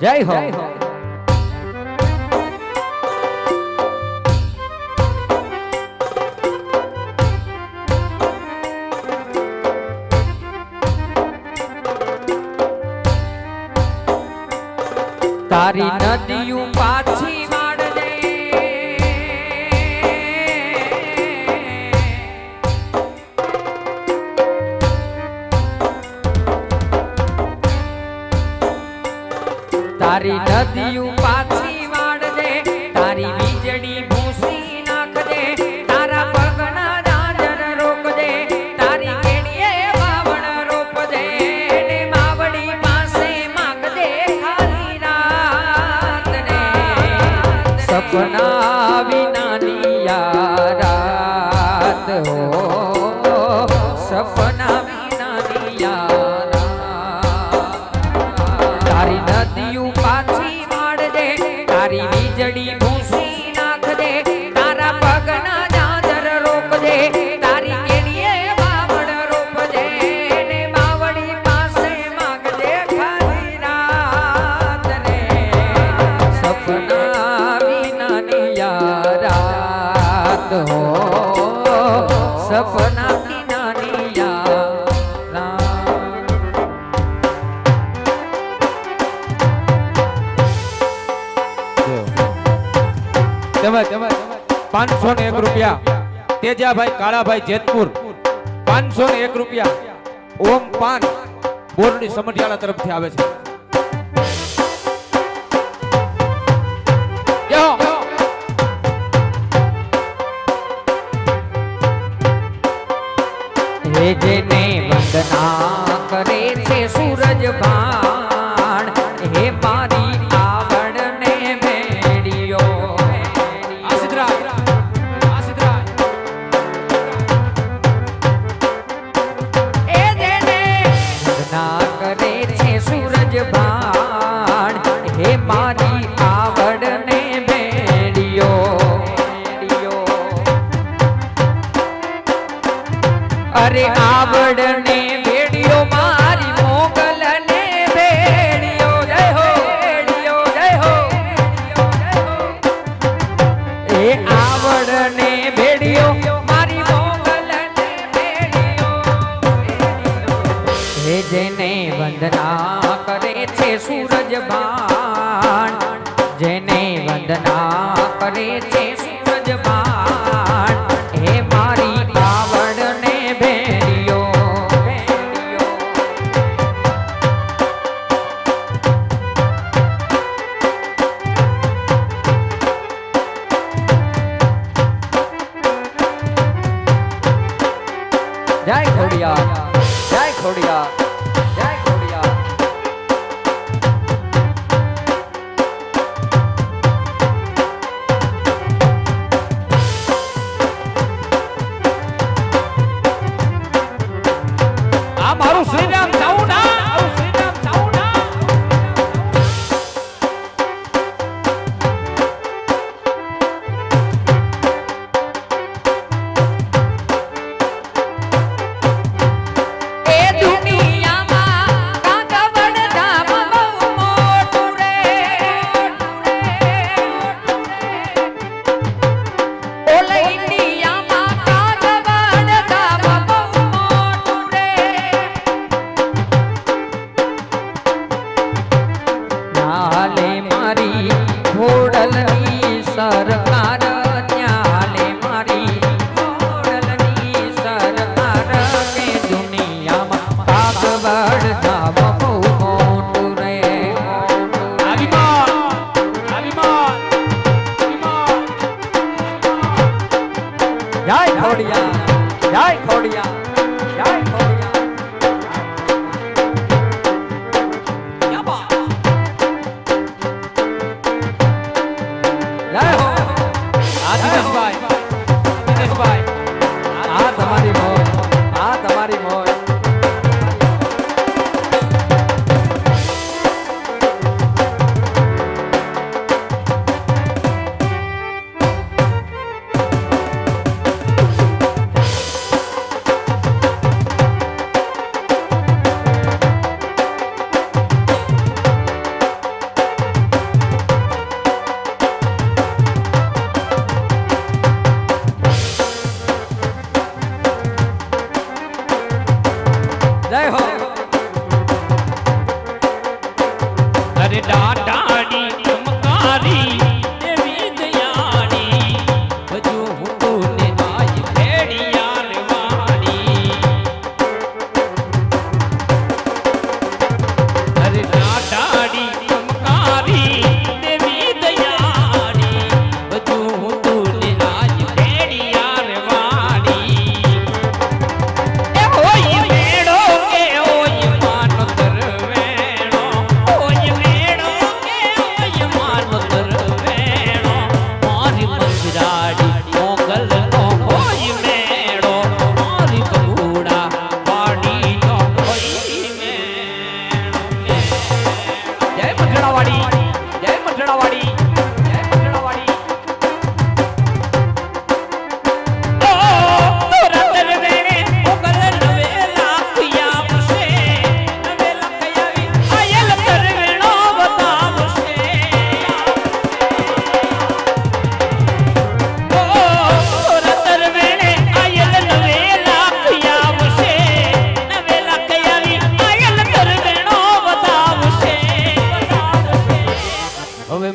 જય હો. તારી નદીયું તારી નદીયું પાછી વાળજે, તારી વીજળી ભૂસી નાખજે, તારા પગના જાજર રોકજે, તારી કેડીએ વાવણ રોપજે ને માવડી પાસે માંગજે ખાલી રાતને. સપના તેમજ પાંચસો ને એક રૂપિયા. તેજાભાઈ, કાળાભાઈ, જેતપુર. પાંચસો ને એક રૂપિયા. ઓમ પાન બોરડી સમઢિયાળા તરફથી આવે છે. યો. અરે આવડને ભેડિયો મારી મોગલને ભેડિયો જય હો ભેડિયો જય હો. એ આવડને ભેડિયો મારી મોગલને ભેડિયો હે જેને વંદના કરે છે સૂરજ ભાન, જેને વંદના કરે છે જય ખોડિયા જય ખોડિયા bye.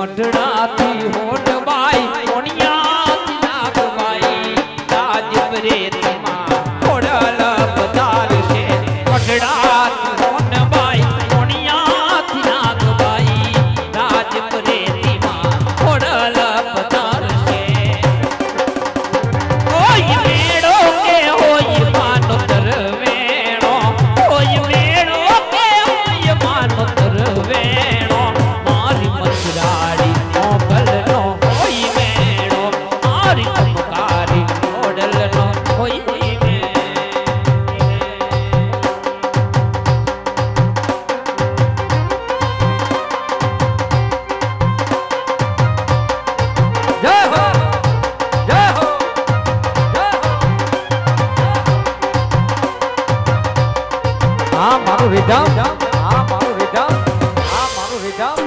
મઢડાથી હોઠ બાઈ કોણિયાથી નાગ બાઈ તાજ રે રિધમ આ મારું રિધમ આ મારું રિધમ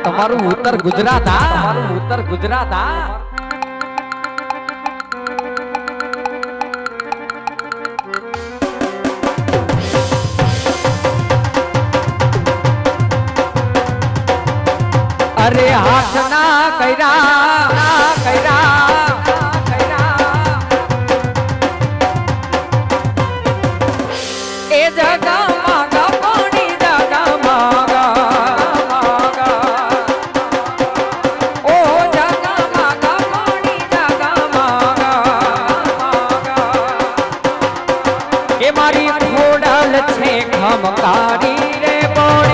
તમારું ઉત્તર ગુજરાત, આ તમારું ઉત્તર ગુજરાત, આ હાથ ના કર્યા ના કર્યા. એ જગા મારી ખોડલ છે ખમકારી રે બોડ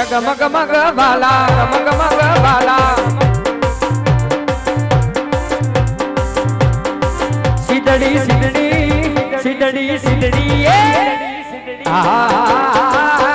જગમગ મગ ભાલા ગમગ મગ ભાલા સીતડી સીતડી સીતડી સીતડી એ. આ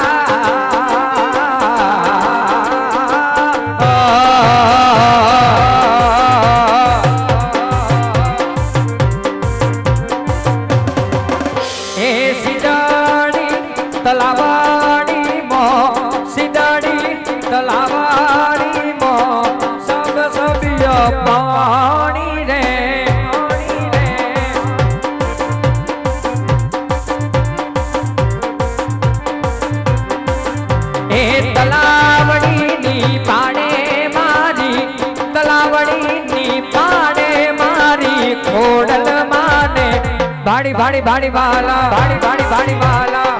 ભાડી ભાડી ભાડી વાલા ભાડી ભાડી ભાડી વાલા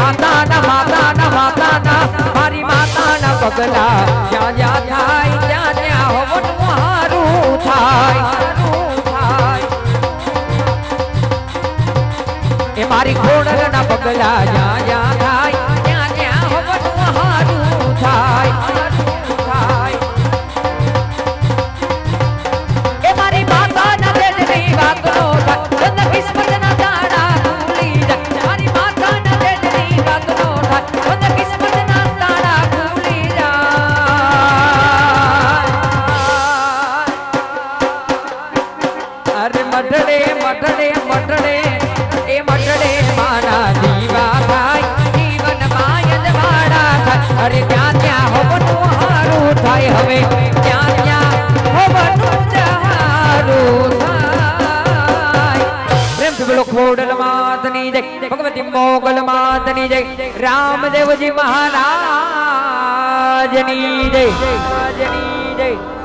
માતા ના માતા મારી માતાના પગલા જ્યાં જ્યાં થાય ત્યાં ત્યાં હવનનું હારું થાય. એ મારી ખોડલ ના પગલા જ્યાં જ્યાં ભગવતી મોગલ માતની જય. રામદેવજી મહારાજની જય. જય.